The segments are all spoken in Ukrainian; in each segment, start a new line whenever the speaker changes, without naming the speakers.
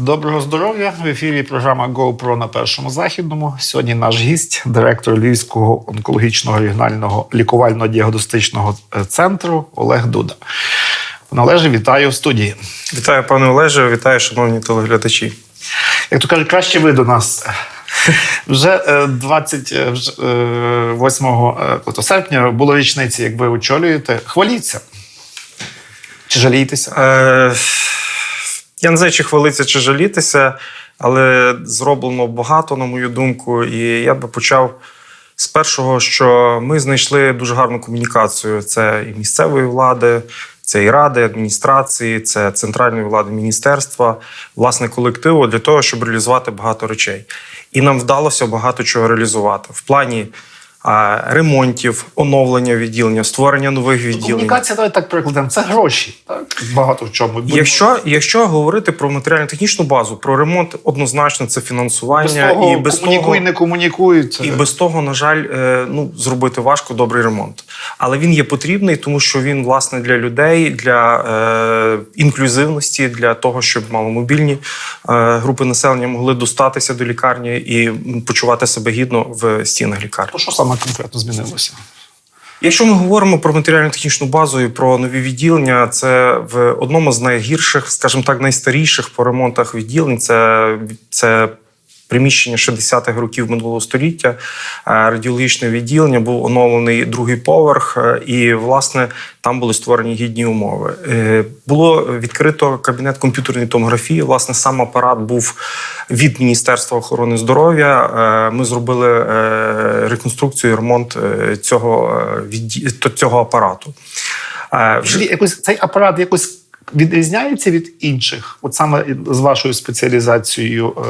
Доброго здоров'я! В ефірі програма GoPro на першому західному. Сьогодні наш гість, директор Львівського онкологічного регіонального лікувально-діагностичного е, центру Олег Дуда. Пане Олеже, вітаю в студії.
Вітаю, пане Олеже, вітаю, шановні телеглядачі.
Як то кажуть, краще ви до нас. Вже е, 28 е, серпня було річниці, як ви очолюєте. Хваліться. Чи жалієтеся?
Е, я не знаю, чи хвалитися, чи жалітися, але зроблено багато, на мою думку. І я би почав з першого, що ми знайшли дуже гарну комунікацію. Це і місцевої влади, це і ради, адміністрації, це центральної влади міністерства, власне, колективу для того, щоб реалізувати багато речей. І нам вдалося багато чого реалізувати в плані. Ремонтів, оновлення відділення, створення нових відділень.
Комунікація, давайте так прикладемо. Це гроші. Так? Багато в чому.
Якщо, якщо говорити про матеріально-технічну базу, про ремонт, однозначно це
без
фінансування
того,
і без
комунікуй,
того,
не комунікуй. Це...
і без того, на жаль, е, ну зробити важко добрий ремонт. Але він є потрібний, тому що він власне для людей, для е, інклюзивності, для того, щоб маломобільні е, групи населення могли достатися до лікарні і почувати себе гідно в стінах лікарні.
То що саме конкретно змінилося?
Якщо ми говоримо про матеріально-технічну базу і про нові відділення, це в одному з найгірших, скажімо так, найстаріших по ремонтах відділень. Це, це приміщення 60-х років минулого століття. Е, Радіологічне відділення був оновлений другий поверх, е, і власне там були створені гідні умови. Е, Було відкрито кабінет комп'ютерної томографії. Власне, сам апарат був від Міністерства охорони здоров'я. Ми зробили реконструкцію і ремонт цього, е, цього апарату.
Якось цей апарат якось відрізняється від інших, от саме з вашою спеціалізацією е,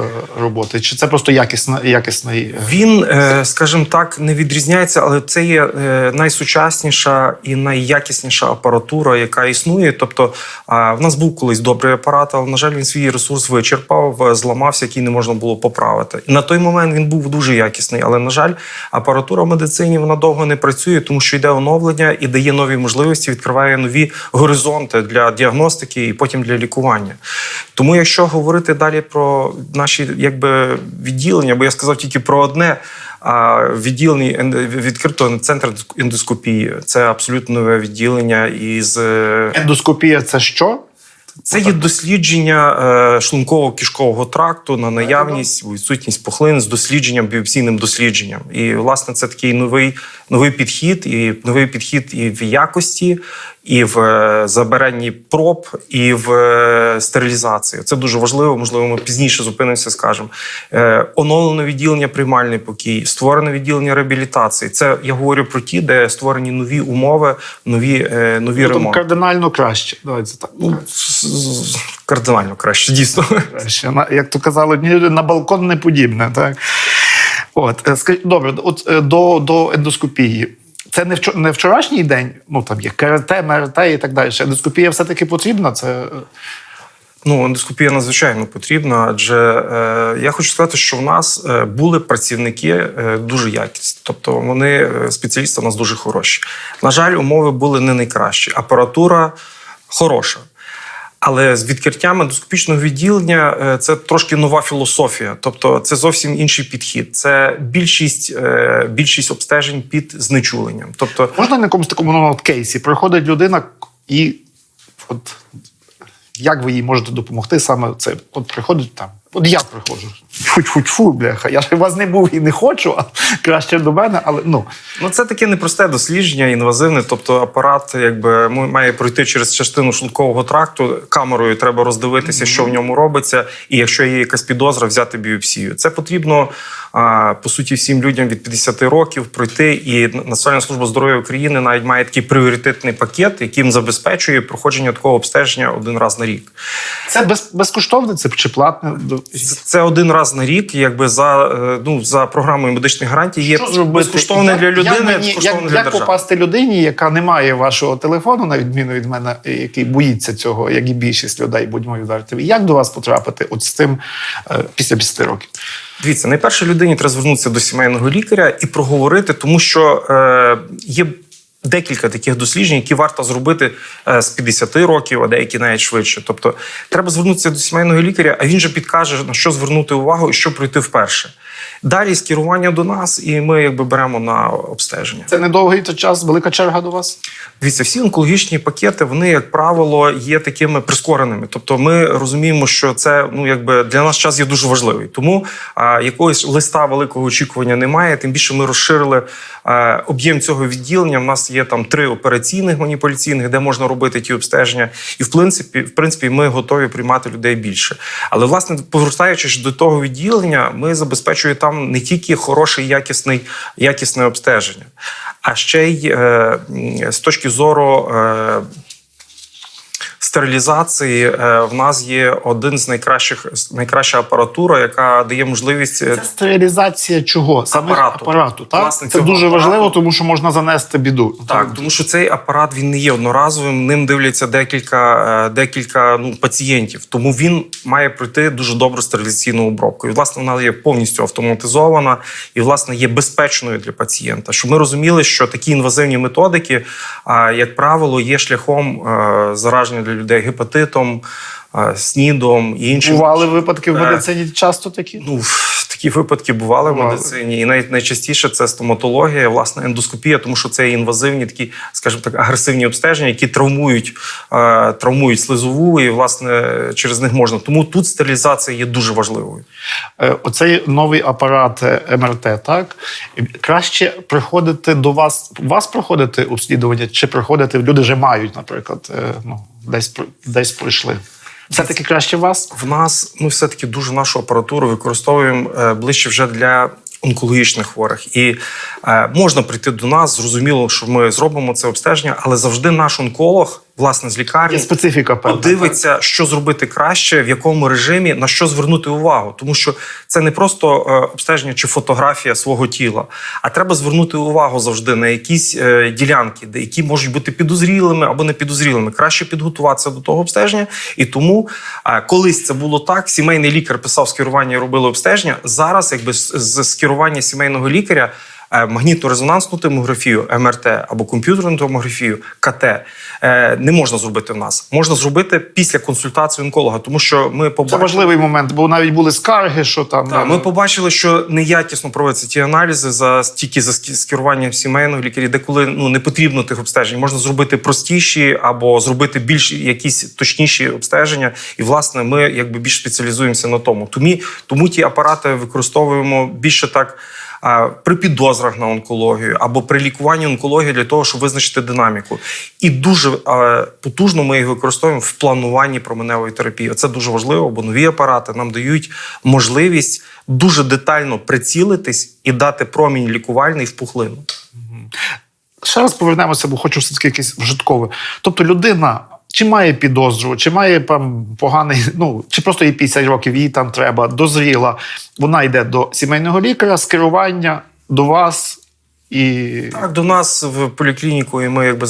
роботи? Чи це просто якісна, якісний?
Він, е, скажімо так, не відрізняється, але це є е, найсучасніша і найякісніша апаратура, яка існує. Тобто, в нас був колись добрий апарат, але на жаль, він свій ресурс вичерпав, зламався, який не можна було поправити. На той момент він був дуже якісний. Але на жаль, апаратура в медицині вона довго не працює, тому що йде оновлення і дає нові можливості, відкриває нові горизонти для діагностики і потім для лікування. Тому, якщо говорити далі про наші якби відділення, бо я сказав тільки про одне. А відділення відкрито центр ендоскопії. Це абсолютно нове відділення із е,
Ендоскопія це що?
це є дослідження е, шлунково-кишкового тракту на наявність, відсутність пухлин з дослідженням, біопсійним дослідженням. І власне це такий новий, новий підхід, і новий підхід і в якості, і в е, забиранні проб, і в е, стерилізації. Це дуже важливо. Можливо, ми пізніше зупинимося, скажемо. Е, оновлено відділення приймальний покій, створене відділення реабілітації. Це я говорю про ті, де створені нові умови, нові, нові
Ну,
ремонти.
кардинально краще. Давайте так.
Ну, кардинально краще, дійсно.
Краще. На- Як то казали, на балкон не подібне. Так? От, добре, от до, до ендоскопії. Це не, вчора, не вчорашній день, ну там є КРТ, МРТ і так далі. Ендоскопія все-таки потрібна. Це
Ну, ендоскопія надзвичайно потрібна, адже е, я хочу сказати, що в нас е, були працівники е, дуже якісні, тобто вони е, спеціалісти у нас дуже хороші. На жаль, умови були не найкращі. Апаратура хороша. Але з відкриттям ендоскопічного відділення е, це трошки нова філософія, тобто це зовсім інший підхід. Це більшість, е, більшість обстежень під знечуленням. Тобто,
можна на якомусь такому ну, кейсі приходить людина і от як ви їй можете допомогти саме це? От приходить там. От я приходжу. Фу-фу-фу, бляха. Я ж у вас не був і не хочу, а краще до мене, але ну.
Ну, це таке непросте дослідження, інвазивне. Тобто, апарат якби має пройти через частину шлункового тракту. Камерою треба роздивитися, що в ньому робиться, і якщо є якась підозра, взяти біопсію. Це потрібно по суті всім людям від 50 років пройти. І Національна служба здоров'я України навіть має такий пріоритетний пакет, яким забезпечує проходження такого обстеження один раз на рік.
Це без, безкоштовне, це чи платне?
Це- Це один раз на рік, якби за е, ну за програмою медичних гарантій є
Що
безкоштовне для людини,
як, мені-
безкоштовне
як,
для
як
держави.
попасти людині, яка не має вашого телефону, на відміну від мене, який боїться цього, як і більшість людей, будьмо відверті. Як до вас потрапити от з тим е, після 50 років?
Дивіться, найперше людині треба звернутися до сімейного лікаря і проговорити, тому що е, є декілька таких досліджень, які варто зробити е, з 50 років, а деякі навіть швидше. Тобто, треба звернутися до сімейного лікаря, а він же підкаже на що звернути увагу і що пройти вперше. Далі скерування до нас, і ми якби беремо на обстеження.
Це недовгий то час, велика черга до вас.
Дивіться, всі онкологічні пакети, вони, як правило, є такими прискореними. Тобто, ми розуміємо, що це ну якби для нас час є дуже важливий. Тому а, якогось листа великого очікування немає. Тим більше ми розширили а, об'єм цього відділення. У нас є там три операційних маніпуляційних, де можна робити ті обстеження. І в принципі, в принципі, ми готові приймати людей більше. Але власне, повертаючись до того відділення, ми забезпечуємо там не тільки хороше якісний, якісне обстеження, а ще й е, з точки зору. Стерилізації е, в нас є один з найкращих найкраща апаратура, яка дає можливість е,
Це стерилізація чого? Саме
Апарату.
апарату. так?
Власне,
це дуже
апарату.
важливо, тому що можна занести біду.
Так, тому що цей апарат він не є одноразовим. Ним дивляться декілька, е, декілька ну, пацієнтів. Тому він має пройти дуже добру стерилізаційну обробку. І власне вона є повністю автоматизована і власне є безпечною для пацієнта. Щоб ми розуміли, що такі інвазивні методики, як правило, є шляхом зараження для людей гепатитом, е, снідом і іншим.
Бували випадки в
Е.
медицині часто такі?
Ну, такі випадки бували в медицині, і навіть найчастіше це стоматологія, власне, ендоскопія, тому що це інвазивні, такі, скажімо так, агресивні обстеження, які травмують, е, травмують слизову, і власне через них можна. Тому тут стерилізація є дуже важливою.
Е, Оцей новий апарат МРТ, так? Краще приходити до вас, вас проходити обслідування, чи приходити, люди вже мають, наприклад, ну, десь, про- десь пройшли. Все-таки краще вас?
В нас ми все-таки дуже нашу апаратуру використовуємо е, ближче вже для онкологічних хворих. І е, можна прийти до нас, зрозуміло, що ми зробимо це обстеження, але завжди наш онколог, власне, з лікарні.
Є специфіка певна.
подивиться, що зробити краще, в якому режимі, на що звернути увагу. Тому що це не просто е, обстеження чи фотографія свого тіла, а треба звернути увагу завжди на якісь е, ділянки, де які можуть бути підозрілими або не підозрілими. Краще підготуватися до того обстеження. І тому е, колись це було так. Сімейний лікар писав скерування і робили обстеження. Зараз, якби з, з скерування сімейного лікаря. Е, Магнітно-резонансну томографію МРТ або комп'ютерну томографію КТ е, не можна зробити в нас. Можна зробити після консультації онколога, тому що ми
Це важливий момент, бо навіть були скарги, що там.
та,
е,
ми побачили, що неякісно проводяться ті аналізи за тільки за скеруванням сімейного лікаря, де коли ну не потрібно тих обстежень, можна зробити простіші або зробити більш якісь точніші обстеження. І власне ми якби більш спеціалізуємося на тому. Тому, тому ті апарати використовуємо більше так. При підозрах на онкологію або при лікуванні онкології для того, щоб визначити динаміку, і дуже потужно ми їх використовуємо в плануванні променевої терапії. Це дуже важливо, бо нові апарати нам дають можливість дуже детально прицілитись і дати промінь лікувальний в пухлину.
Ще раз повернемося, бо хочу все-таки якесь вжиткове. Тобто людина. Чи має підозру, чи має там поганий, ну чи просто їй 50 років, їй там треба, дозріла. Вона йде до сімейного лікаря, скерування до вас і
Так, до нас в поліклініку, і ми якби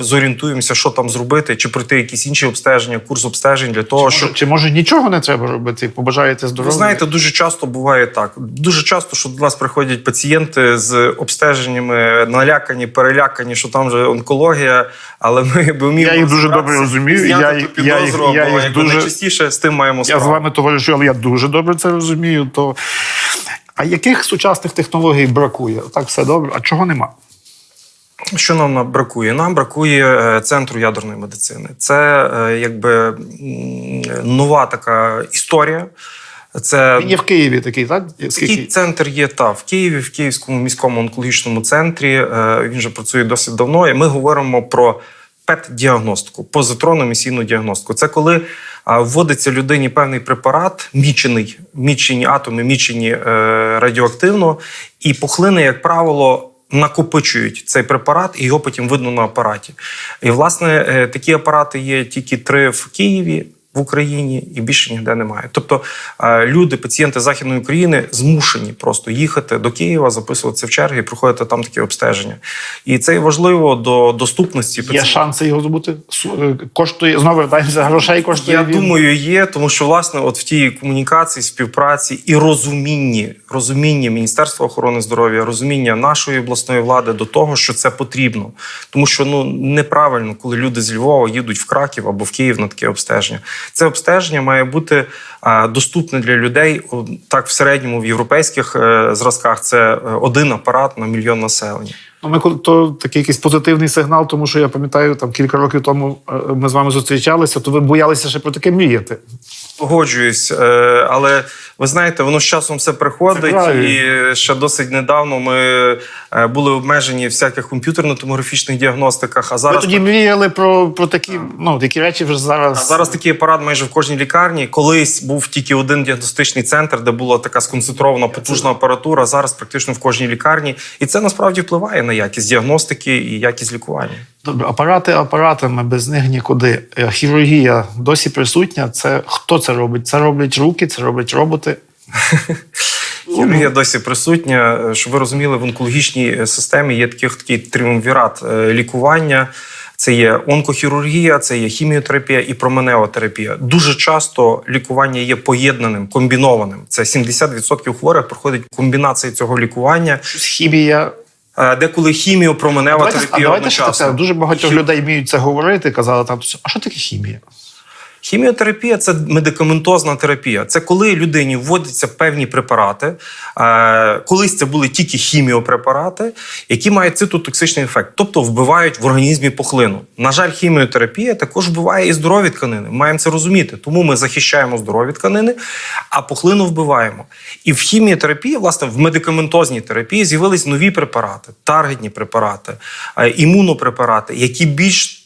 зорієнтуємося, що там зробити, чи пройти якісь інші обстеження, курс обстежень для того, щоб
Може, чи може нічого не треба робити? Побажаєте
Ви
здоров'я?
знаєте, дуже часто буває так. Дуже часто, що до нас приходять пацієнти з обстеженнями, налякані, перелякані, що там вже онкологія, але ми якби вміємо.
Я їх дуже добре розумію,
зняти
я їх- я їх- я їх дуже-
найчастіше з тим маємо
Я з вами товаришу, але я дуже добре це розумію. То а яких сучасних технологій бракує? Так все добре. А чого нема?
Що нам бракує? Нам бракує е, центру ядерної медицини. Це е, якби нова така історія. Це
Він є в Києві такий, так?
Такий центр є та в Києві, в Київському міському онкологічному центрі. Е, Він вже працює досить давно. І ми говоримо про ПЕТ-діагностику, позитронну емісійну діагностику. Це коли вводиться людині певний препарат, мічений, мічені атоми, мічені е, радіоактивно, і пухлини, як правило. Накопичують цей препарат, і його потім видно на апараті. І власне е, такі апарати є тільки три в Києві. В Україні і більше ніде немає. Тобто е, люди, пацієнти Західної України змушені просто їхати до Києва, записуватися в черги і проходити там такі обстеження. І це важливо до доступності
Є шанси його здобути? Су- е, Коштує, знову вертаємося, грошей коштує.
Я
він?
думаю, є, тому що власне, от в тій комунікації, співпраці і розумінні, розуміння Міністерства охорони здоров'я, розуміння нашої обласної влади до того, що це потрібно. Тому що ну неправильно, коли люди з Львова їдуть в Краків або в Київ на таке обстеження. Це обстеження має бути доступне для людей. Так, в середньому в європейських е, зразках це е, один апарат на мільйон населення.
Ну, ми то такий якийсь позитивний сигнал, тому що я пам'ятаю, там кілька років тому е, ми з вами зустрічалися, то ви боялися ще про таке мріяти.
Погоджуюсь, е, але ви знаєте, воно з часом все приходить, і ще досить недавно ми е, були обмежені в всяких комп'ютерно-томографічних діагностиках. А
Ви
зараз
тоді мріяли про, про такі, ну, такі речі вже зараз.
а зараз такий апарат майже в кожній лікарні. Колись був тільки один діагностичний центр, де була така сконцентрована потужна апаратура. Зараз практично в кожній лікарні, і це насправді впливає на якість діагностики і якість лікування.
Добре, апарати апаратами, без них нікуди. Е, Хірургія досі присутня. Це хто це робить? Це роблять руки, це роблять роботи.
Хірургія досі присутня. Е, Щоб ви розуміли, в онкологічній е, системі є таких такий тріумвірат лікування. Це є онкохірургія, це є хіміотерапія і променева терапія. Дуже часто лікування є поєднаним, комбінованим. Це 70% хворих проходить комбінації цього лікування.
Хімія.
Деколи хімію променева
Давайте,
терапія
давайте ще
одночасно.
Дуже багато
Хі-
людей вміють це говорити. Казали там, а що таке хімія?
Хіміотерапія це медикаментозна терапія. Це коли людині вводяться певні препарати. Е, колись це були тільки хіміопрепарати, які мають цитотоксичний ефект, тобто вбивають в організмі пухлину. На жаль, хіміотерапія також вбиває і здорові тканини. Ми маємо це розуміти. Тому ми захищаємо здорові тканини, а пухлину вбиваємо. І в хіміотерапії, власне, в медикаментозній терапії з'явились нові препарати, таргетні препарати, е, імунопрепарати, які більш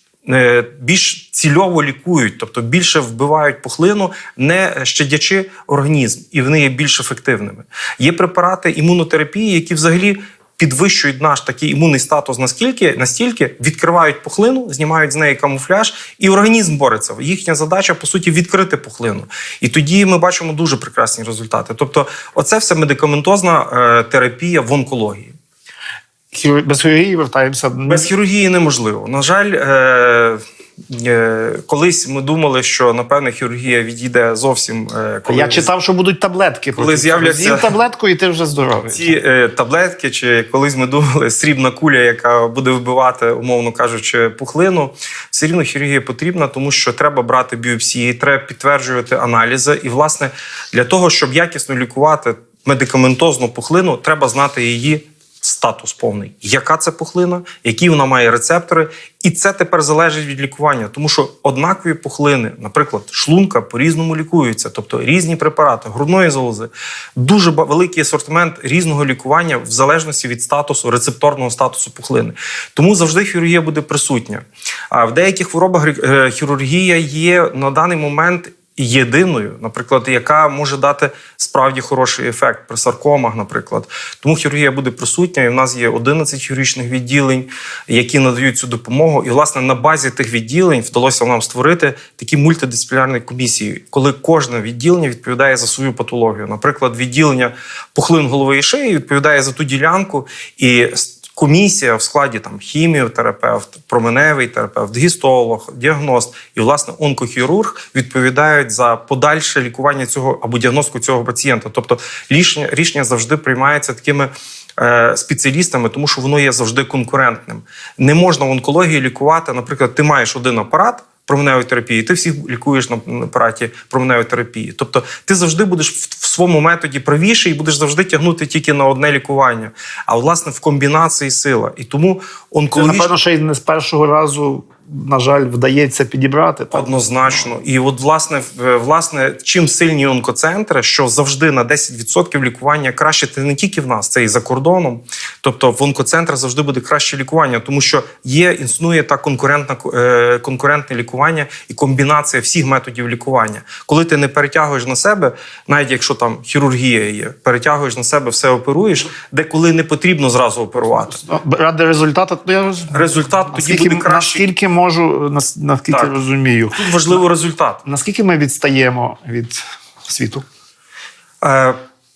більш цільово лікують, тобто більше вбивають пухлину, не щадячи організм, і вони є більш ефективними. Є препарати імунотерапії, які взагалі. Підвищують наш такий імунний статус наскільки настільки відкривають пухлину, знімають з неї камуфляж, і організм бореться. Їхня задача по суті відкрити пухлину. І тоді ми бачимо дуже прекрасні результати. Тобто, оце все медикаментозна е, терапія в онкології.
Хіру- Без хірургії вертаємося.
Без хірургії неможливо. На жаль, е, е, колись ми думали, що напевне хірургія відійде зовсім. Е, коли
Я читав, що будуть таблетки.
Коли з'являться-
З'їв таблетку, і ти вже здоровий.
ці е, таблетки, чи колись ми думали, срібна куля, яка буде вбивати, умовно кажучи, пухлину. Все рівно хірургія потрібна, тому що треба брати біопсії, треба підтверджувати аналізи. І, власне, для того, щоб якісно лікувати медикаментозну пухлину, треба знати її. Статус повний, яка це пухлина, які вона має рецептори, і це тепер залежить від лікування, тому що однакові пухлини, наприклад, шлунка по-різному лікуються, тобто різні препарати, грудної залози, дуже великий асортимент різного лікування в залежності від статусу, рецепторного статусу пухлини. Тому завжди хірургія буде присутня. А в деяких хворобах е, хірургія є на даний момент єдиною, наприклад, яка може дати справді хороший ефект при саркомах, наприклад. Тому хірургія буде присутня, і в нас є 11 хірургічних відділень, які надають цю допомогу. І, власне, на базі тих відділень вдалося нам створити такі мультидисциплінарні комісії, коли кожне відділення відповідає за свою патологію. Наприклад, відділення пухлин голови і шиї відповідає за ту ділянку і. Комісія в складі там хіміотерапевт, променевий терапевт, гістолог, діагност і власне онкохірург відповідають за подальше лікування цього або діагностику цього пацієнта. Тобто рішення, рішення завжди приймається такими е, спеціалістами, тому що воно є завжди конкурентним. Не можна в онкології лікувати. Наприклад, ти маєш один апарат. Променевої терапії, ти всіх лікуєш на апараті променевої терапії. Тобто ти завжди будеш в, своєму методі правіший і будеш завжди тягнути тільки на одне лікування. А власне в комбінації сила. І тому
Це,
онкологічна
напевно, ще й не з першого разу, на жаль, вдається підібрати. Так?
Однозначно. І от, власне, в- власне, чим сильні онкоцентри, що завжди на 10% лікування краще, це не тільки в нас, це і за кордоном. Тобто в онкоцентрах завжди буде краще лікування, тому що є, існує та конкурентна е, конкурентне лікування і комбінація всіх методів лікування. Коли ти не перетягуєш на себе, навіть якщо там хірургія є, перетягуєш на себе, все оперуєш, де коли не потрібно зразу оперувати.
Ради результату, то я
Результат тоді буде кращий.
наскільки можу, наскільки
Так.
розумію.
Тут важливий результат.
Наскільки ми відстаємо від світу?
Е,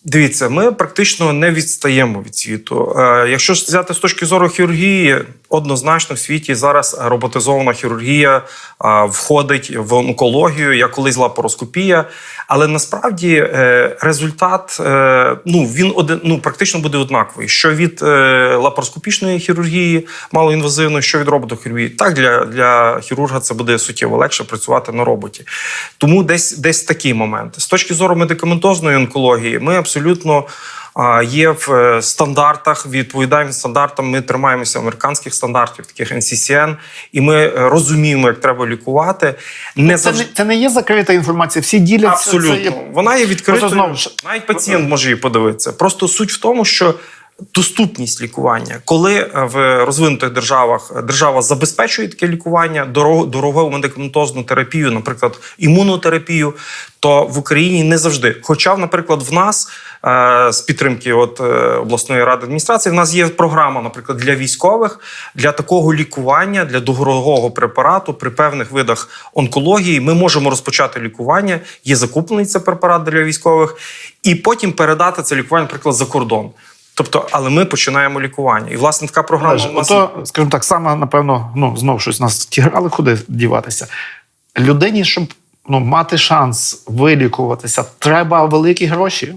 Дивіться, ми практично не відстаємо від світу. Е, Якщо взяти з точки зору хірургії, однозначно в світі зараз роботизована хірургія е, входить в онкологію, як колись лапароскопія. Але насправді е, результат ну він один ну практично буде однаковий. Що від лапароскопічної хірургії малоінвазивної, що від роботохірургії. Так для, для хірурга це буде суттєво легше працювати на роботі. Тому десь десь такий момент. З точки зору медикаментозної онкології, ми абсолютно. А, Є в е, стандартах, відповідаємо стандартам. Ми тримаємося американських стандартів, таких NCCN, і ми е, розуміємо, як треба лікувати. Не
Це
завж...
не, це не є закрита інформація. Всі діляться.
Абсолютно.
Це є...
Вона є відкритою.
Просто знову
Навіть пацієнт може її подивитися. Просто суть в тому, що доступність лікування, коли е, в розвинутих державах е, держава забезпечує таке лікування, дорогу, медикаментозну терапію, наприклад, імунотерапію, то в Україні не завжди. Хоча, наприклад, в нас е, з підтримки от, обласної ради адміністрації, в нас є програма, наприклад, для військових для такого лікування, для дорогого препарату при певних видах онкології. Ми можемо розпочати лікування. Є закуплений це препарат для військових, і потім передати це лікування, наприклад, за кордон. Тобто, але ми починаємо лікування. І власне така програма
Олеже,
у нас
Ото, скажімо так, саме, напевно, ну, знову щось нас тіграли, куди діватися. Людині, щоб ну, мати шанс вилікуватися, треба великі гроші.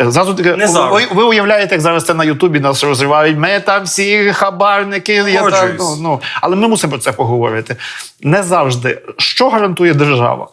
Е, Зразу таке,
Не
ви, ви уявляєте, як зараз це на Ютубі нас розривають. Ми там всі хабарники. Я там, ну, ну. Але ми мусимо про це поговорити. Не завжди. Що гарантує держава?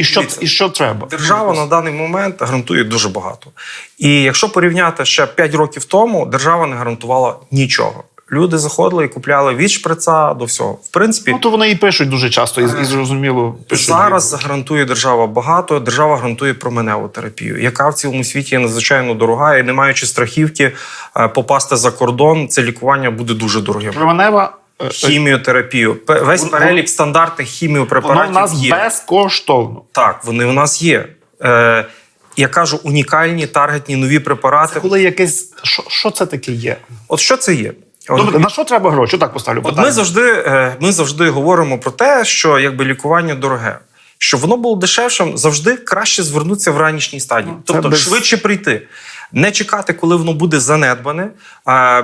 І що,
Дивіться,
і що треба?
Держава на даний момент гарантує дуже багато. І якщо порівняти ще 5 років тому, держава не гарантувала нічого. Люди заходили і купляли від шприца до всього. В принципі,
Ну, то вони і пишуть дуже часто, і, і зрозуміло. Пишуть.
Зараз гарантує держава багато. Держава гарантує променеву терапію, яка в цілому світі є надзвичайно дорога, і не маючи страхівки е, попасти за кордон, це лікування буде дуже дорогим.
Променева е,
Хіміотерапію. Пе- Весь перелік стандартних
Воно в
хіміопрепаратів
нас
є.
безкоштовно.
Так, вони у нас є. Е, я кажу, унікальні таргетні нові препарати.
Коли якесь. Що, що це таке є?
От що це є? От,
Добре, на що треба гроші? Так поставлю
От ми завжди, е, ми завжди говоримо про те, що якби лікування дороге. Щоб воно було дешевшим, завжди краще звернутися в ранішній стадії,
Ну, це
тобто
без-
швидше прийти. Не чекати, коли воно буде занедбане,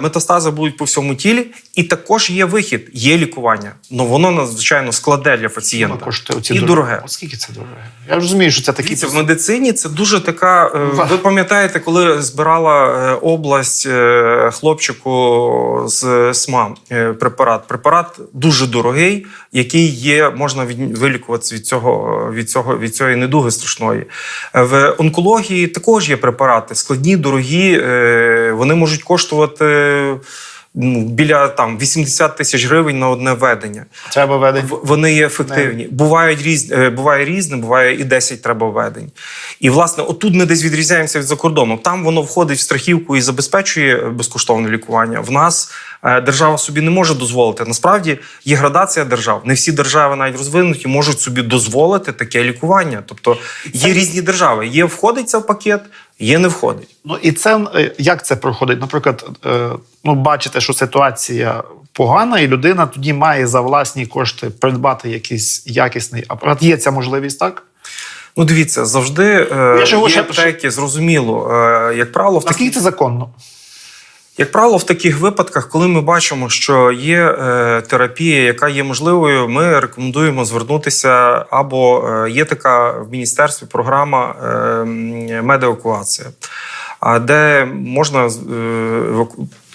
метастази будуть по всьому тілі, і також є вихід, є лікування. але воно надзвичайно складе для пацієнта
коштує
і дороге.
От скільки це дороге? Я розумію, що це такі.
Дивіться, в медицині це дуже така. е, Ви пам'ятаєте, коли збирала е, область е, хлопчику з СМА препарат. Препарат дуже дорогий, який є, можна від, вилікуватися від цього, від цього від цієї недуги страшної. В онкології також є препарати складні, дорогі. е, Вони можуть коштувати. ну, Біля там 80 тисяч гривень на одне введення.
Треба ведення.
Вони є ефективні. Бувають різ... е, буває різне, буває і 10 треба введень. І власне, отут ми десь відрізняємося від закордону. Там воно входить в страхівку і забезпечує безкоштовне лікування. В нас держава собі не може дозволити. Насправді є градація держав. Не всі держави, навіть розвинуті, можуть собі дозволити таке лікування. Тобто є різні держави. Є входить це в пакет, є не входить.
Ну і це е, як це проходить? Наприклад, е, ну бачите, що ситуація погана, і людина тоді має за власні кошти придбати якийсь якісний апарат. Є ця можливість, так?
Ну, дивіться, завжди е, є аптеки, зрозуміло. Е, як правило, в
Наскільки це законно?
Як правило, в таких випадках, коли ми бачимо, що є е, терапія, яка є можливою, ми рекомендуємо звернутися або е, є така в міністерстві програма е, м, а де можна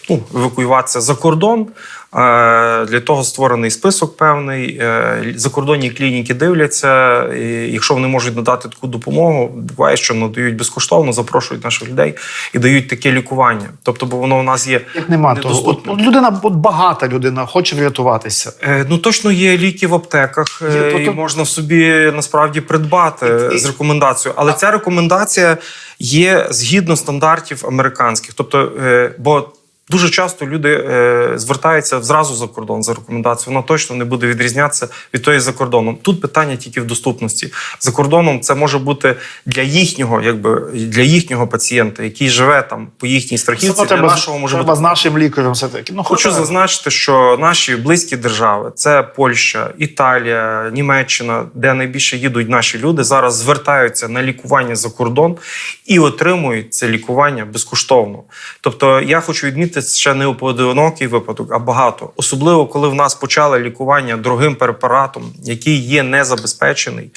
ну, евакуюватися за кордон. Е, Для того створений список певний. Е, Закордонні клініки дивляться. І якщо вони можуть надати таку допомогу, буває, що надають безкоштовно, запрошують наших людей і дають таке лікування. Тобто, бо воно у нас є
Як нема того? От, от людина, от багата людина, хоче врятуватися.
Е, Ну точно є ліки в аптеках,
Є, то-
і
то-
можна собі насправді придбати
І-
з рекомендацією. Але ця рекомендація є згідно стандартів американських. Тобто, бо Дуже часто люди е, звертаються зразу за кордон за рекомендацією. Вона точно не буде відрізнятися від тої за кордоном. Тут питання тільки в доступності. За кордоном це може бути для їхнього, якби для їхнього пацієнта, який живе там по їхній страхівці.
Все
Для нашого може
треба
бути
з нашим лікарем все-таки. Ну,
Хочу зазначити, що наші близькі держави це Польща, Італія, Німеччина, де найбільше їдуть наші люди, зараз звертаються на лікування за кордон і отримують це лікування безкоштовно. Тобто, я хочу відмітити ще не поодинокий випадок, а багато. Особливо коли в нас почали лікування дорогим препаратом, який є незабезпечений. е,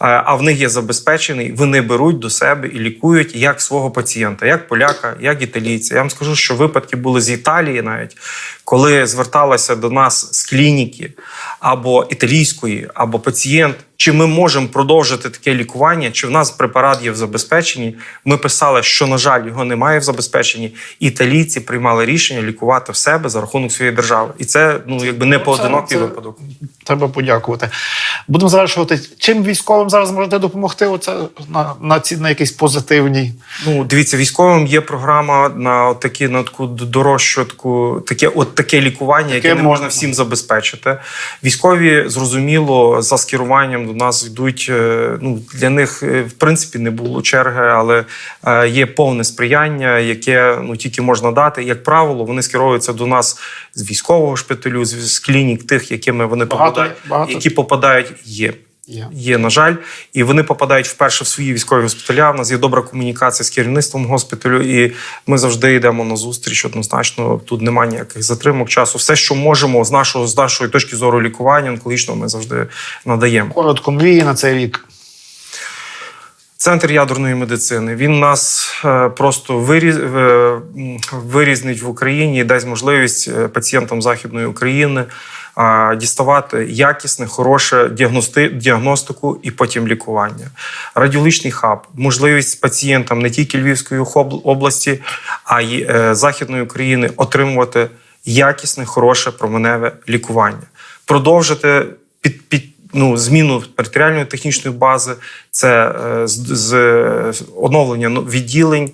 А в них є забезпечений, вони беруть до себе і лікують як свого пацієнта, як поляка, як італійця. Я вам скажу, що випадки були з Італії навіть, коли зверталася до нас з клініки або італійської, або пацієнт, чи ми можемо продовжити таке лікування, чи в нас препарат є в забезпеченні. Ми писали, що, на жаль, його немає в забезпеченні. Італійці приймали рішення лікувати в себе за рахунок своєї держави. І це ну якби не поодинокий
це-
випадок.
Треба подякувати. Будемо завершувати. Чим військовим зараз можете допомогти? Оце на, на, ці, на якійсь позитивній.
Ну, дивіться, військовим є програма на такі на таку дорожчу, таку таке, от таке лікування, яке не
можна
всім забезпечити. Військові зрозуміло за скеруванням до нас йдуть. е, Ну для них е, в принципі не було черги, але е, є повне сприяння, яке ну тільки можна дати. Як правило, вони скеровуються до нас з військового шпиталю, з клінік, тих, якими вони
Багато-
попадають,
багато?
які попадають, є.
Є.
На жаль, і вони попадають вперше в свої військові госпіталя. У нас є добра комунікація з керівництвом госпіталю, і ми завжди йдемо на зустріч. Однозначно, тут немає ніяких затримок часу. Все, що можемо з нашого з нашої точки зору лікування онкологічного, ми завжди надаємо.
Коротко мрії на цей рік.
Центр ядерної медицини він нас е, просто виріз, е, вирізнить в Україні і дасть можливість е, пацієнтам Західної України діставати якісне, хороше діагности, діагностику і потім лікування. Радіологічний хаб, можливість пацієнтам не тільки Львівської області, а й е, Західної України отримувати якісне, хороше променеве лікування, продовжити під, під ну, зміну територіальної технічної бази, це е, з, з е, оновлення ну, відділень.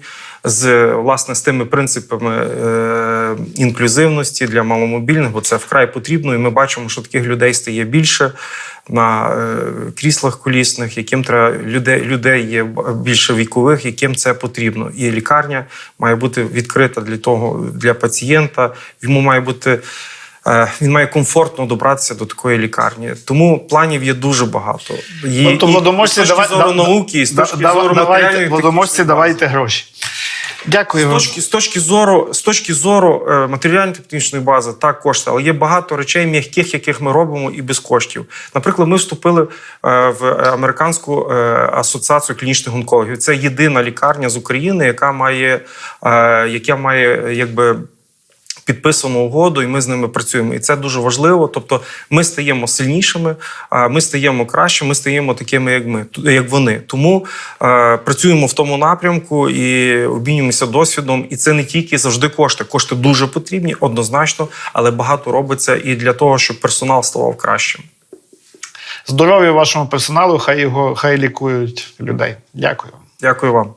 З власне з тими принципами е, інклюзивності для маломобільних, бо це вкрай потрібно, і ми бачимо, що таких людей стає більше на е, кріслах колісних, яким треба людей, людей є більше вікових, яким це потрібно. І лікарня має бути відкрита для того для пацієнта. Йому має бути Е, Він має комфортно добратися до такої лікарні. Тому планів є дуже багато. Є
Тобто
і
владоможці
з точки
давай-
зору
да-
науки, і з точки
да-
зору
давайте,
матеріальної
владоможці, давайте гроші. Дякую
з точки, з точки зору, з точки зору е, матеріально-технічної бази, так кошти, але є багато речей м'яких, яких ми робимо і без коштів. Наприклад, ми вступили е, в американську е, асоціацію клінічних онкологів. Це єдина лікарня з України, яка має, яка має якби. Підписану угоду, і ми з ними працюємо. І це дуже важливо. Тобто, ми стаємо сильнішими, ми стаємо краще, ми стаємо такими, як ми, як вони. Тому е, працюємо в тому напрямку і обмінюємося досвідом. І це не тільки завжди кошти. Кошти дуже потрібні, однозначно, але багато робиться і для того, щоб персонал ставав кращим.
Здоров'я вашому персоналу, хай його хай лікують людей. Дякую.
Дякую вам.